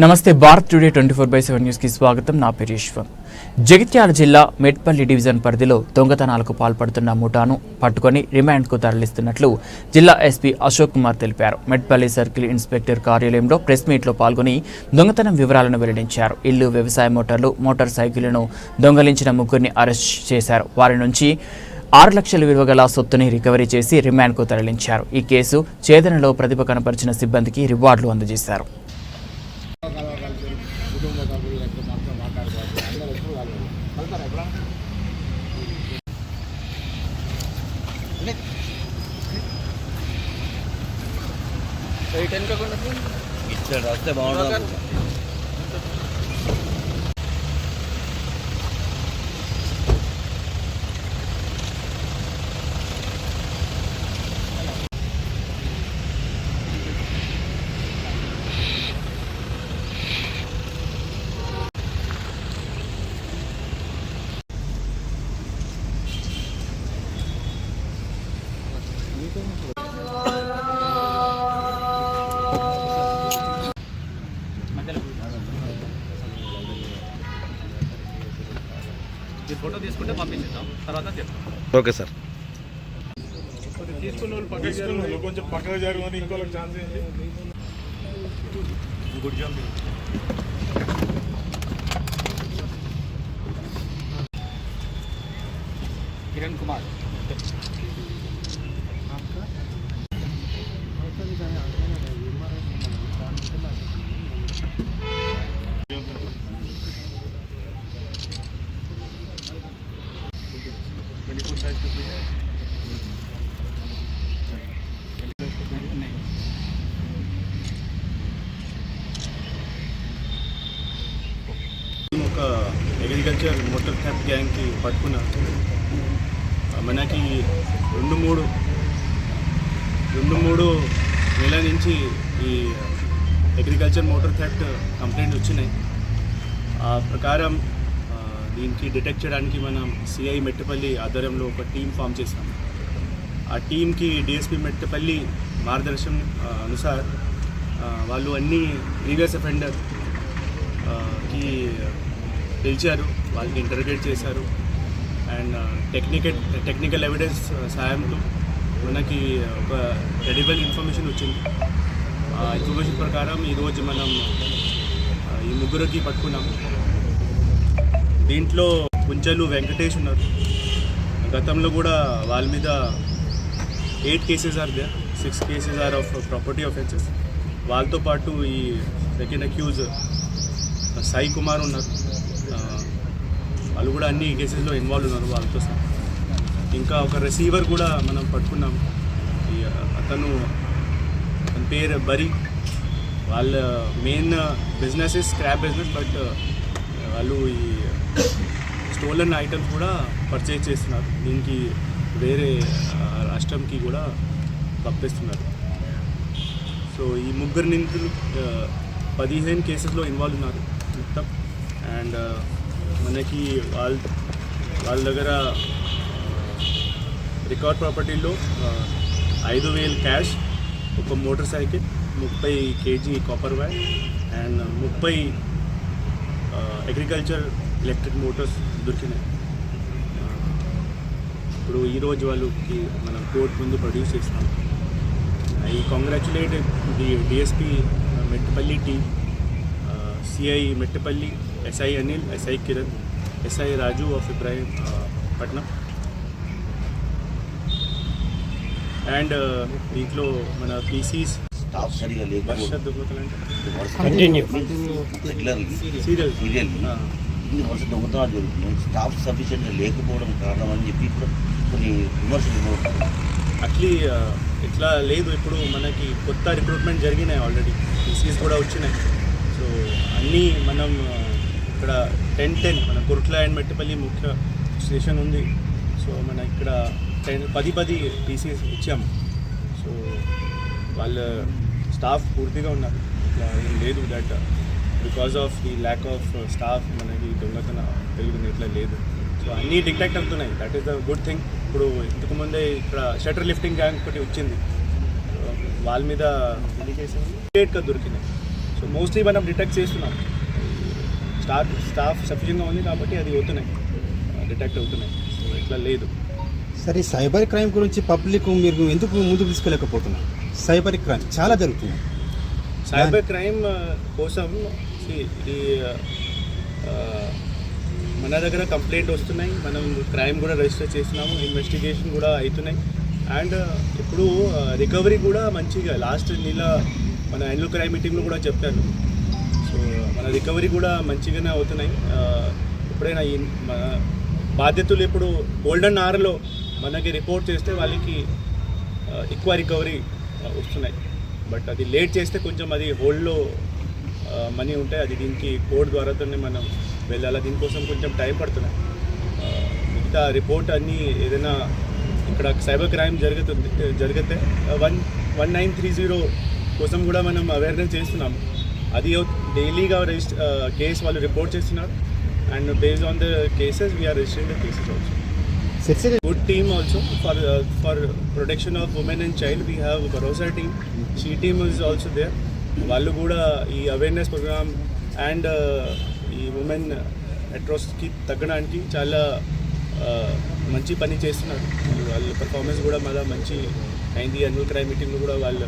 నమస్తే Bharat today twenty four by seven న్యూస్కి స్వాగతం. నా పేరు ఈశ్వర్ జగిత్యాల జిల్లా మెట్పల్లి డివిజన్ పరిధిలో దొంగతనాలకు పాల్పడుతున్న ముఠాను పట్టుకొని రిమాండ్కు తరలిస్తున్నట్లు జిల్లా ఎస్పీ అశోక్ కుమార్ తెలిపారు. మెట్పల్లి సర్కిల్ ఇన్స్పెక్టర్ కార్యాలయంలో ప్రెస్ మీట్లో పాల్గొని దొంగతనం వివరాలను వెల్లడించారు. ఇల్లు వ్యవసాయ మోటార్లు మోటార్ సైకిళ్ళను దొంగలించిన ముగ్గురిని అరెస్ట్ చేశారు. వారి నుంచి ఆరు లక్షల విలువ గల సొత్తుని రికవరీ చేసి రిమాండ్కు తరలించారు. ఈ కేసు ఛేదనలో ప్రతిభ కనపరిచిన సిబ్బందికి రివార్డులు అందజేశారు. కుటుంబ సభ్యులు లేకపోతే మొత్తం మాట్లాడుకోవాలి అందరూ ఎప్పుడు కలవాలి కలుతారా ఇచ్చాడు వస్తే బాగుంటుంది ఫోటో తీసుకుంటే పంపించేద్దాం తర్వాత చెప్తాం ఓకే సార్ తీసుకున్న వాళ్ళు పక్కన జరగదు కొంచెం పక్కన జరగని ఇంకోళ్ళకి ఛాన్స్ ఏంటి good job Kiran Kumar twenty ఒక అగ్రికల్చర్ మోటార్ క్యాప్ గ్యాంగ్కి పట్టుకున్న మనకి రెండు మూడు రెండు మూడు నెల నుంచి ఈ అగ్రికల్చర్ మోటార్ థెఫ్ట్ కంప్లైంట్ వచ్చినాయి. ఆ ప్రకారం దీనికి డిటెక్ట్ చేయడానికి మనం సిఐ మెట్టపల్లి ఆధ్వర్యంలో ఒక టీం ఫామ్ చేసాం ఆ టీంకి డిఎస్పి మెట్టపల్లి మార్గదర్శనం అనుసార్ వాళ్ళు అన్ని ప్రీవియస్ అఫెండర్కి పిలిచారు వాళ్ళకి ఇంటర్గేట్ చేశారు. అండ్ టెక్నికల్ టెక్నికల్ ఎవిడెన్స్ సాయంతో మనకి ఒక క్రెడిబుల్ ఇన్ఫర్మేషన్ వచ్చింది. ఆ ఇన్ఫర్మేషన్ ప్రకారం ఈరోజు మనం ఈ ముగ్గురికి పట్టుకున్నాం. దీంట్లో పుంచెలు వెంకటేష్ ఉన్నారు. గతంలో కూడా వాళ్ళ మీద eight cases are they six cases are of property offences. వాళ్ళతో పాటు ఈ సెకండ్ అక్యూజ్ సాయి కుమార్ ఉన్నారు. వాళ్ళు కూడా అన్ని కేసెస్లో ఇన్వాల్వ్ ఉన్నారు వాళ్ళతో సహా. ఇంకా ఒక రిసీవర్ కూడా మనం పట్టుకున్నాం. అతను తన పేరు బరి. వాళ్ళ main business scrap business but వాళ్ళు ఈ స్టోలన్ ఐటమ్స్ కూడా పర్చేజ్ చేస్తున్నారు. దీనికి వేరే రాష్ట్రంకి కూడా పంపిస్తున్నారు. సో ఈ ముగ్గురు నిందితులు పదిహేను కేసెస్లో ఇన్వాల్వ్ ఉన్నారు మొత్తం. అండ్ మనకి వాళ్ళ వాళ్ళ దగ్గర రికార్డ్ ప్రాపర్టీలో ఐదు వేలు క్యాష్ ఒక మోటార్ సైకిల్ ముప్పై కేజీ కాపర్ వైర్ అండ్ ముప్పై అగ్రికల్చర్ ఎలక్ట్రిక్ మోటార్స్ దొరికినాయి. ఆ, ఇప్పుడు ఈరోజు వాళ్ళకి మనం కోర్టు ముందు ప్రొడ్యూస్ చేస్తాం. I congratulate the DSP Mettapalli team CI Mettapalli SI Anil SI Kiran SI Raju of Ibrahim Patnam. And దీంట్లో మన పీసీస్ స్టాఫ్ సరిగా రెగ్యులర్లీ సీరియల్ సీరియల్లీ ఇన్ని వరుస దొంగతనాలు జరుగుతున్నాయి స్టాఫ్ సఫిషియెంట్గా లేకపోవడం కారణం అని చెప్పి కూడా కొన్ని విమర్శలు. అట్లీ ఆ, ఇట్లా లేదు. ఇప్పుడు మనకి కొత్త రిక్రూట్మెంట్ జరిగినాయి ఆల్రెడీ పీసీస్ కూడా వచ్చినాయి. సో అన్నీ మనం ఆ, ఇక్కడ టెన్ టెన్ మన కుర్ట్ల అండ్ మెట్టపల్లి ముఖ్య స్టేషన్ ఉంది. సో మన ఇక్కడ టెన్ పది పది పీసీస్ ఇచ్చాము సో వాళ్ళ స్టాఫ్ పూర్తిగా ఉన్నారు. ఇట్లా ఏం లేదు that because of the lack of staff మనకి దొంగతన పెరుగుతుంది ఇట్లా లేదు. సో అన్నీ డిటెక్ట్ అవుతున్నాయి. That is the good thing ఇప్పుడు ఇంతకుముందే ఇక్కడ షటర్ లిఫ్టింగ్ గ్యాంగ్ ఒకటి వచ్చింది. వాళ్ళ మీద ఎన్ని దొరికినాయి. సో మోస్ట్లీ మనం డిటెక్ట్ చేస్తున్నాం. స్టాఫ్ స్టాఫ్ సఫిషియెంట్గా ఉంది కాబట్టి అది అవుతున్నాయి. Uh, డిటెక్ట్ అవుతున్నాయి. సో ఇట్లా లేదు. సరే సైబర్ క్రైమ్ గురించి పబ్లిక్ మీరు ఎందుకు ముందుకు తీసుకెళ్ళకపోతున్నారు? సైబర్ క్రైమ్ చాలా జరుగుతుంది. సైబర్ క్రైమ్ కోసం ఇది మన దగ్గర కంప్లైంట్ వస్తున్నాయి. మనం క్రైమ్ కూడా రిజిస్టర్ చేసినాము. ఇన్వెస్టిగేషన్ కూడా అవుతున్నాయి. అండ్ ఇప్పుడు రికవరీ కూడా మంచిగా లాస్ట్ నెల మన యాన్యువల్ క్రైమ్ మీటింగ్లో కూడా చెప్పాను. సో మన రికవరీ కూడా మంచిగానే అవుతున్నాయి. ఎప్పుడైనా ఈ మన బాధ్యతలు ఇప్పుడు గోల్డెన్ ఆర్లో మనకి రిపోర్ట్ చేస్తే వాళ్ళకి ఎక్కువ రికవరీ వస్తున్నాయి. బట్ అది లేట్ చేస్తే కొంచెం అది హోల్డ్లో మనీ ఉంటాయి అది దీనికి కోడ్ ద్వారాతోనే మనం వెళ్ళాలి. దీనికోసం కొంచెం టైం పడుతున్నాయి మిగతా రిపోర్ట్ అన్నీ ఏదైనా ఇక్కడ సైబర్ క్రైమ్ జరుగుతుంది జరిగితే one one nine three zero కోసం కూడా మనం అవేర్నెస్ చేస్తున్నాము. అది డైలీగా రిజిస్టర్ కేసు వాళ్ళు రిపోర్ట్ చేస్తున్నారు. And based on the cases we are registering the cases also good team also. For uh, for protection of women and child we have Bharosa team. She team is also there. వాళ్ళు కూడా ఈ awareness program and ఈ women అట్రాసిటీకి తగ్గడానికి చాలా uh, మంచి పని చేస్తున్నారు. వాళ్ళ పర్ఫార్మెన్స్ కూడా మళ్ళీ మంచి అయింది. అన్యువల్ క్రైమ్ మీటింగ్లో కూడా వాళ్ళ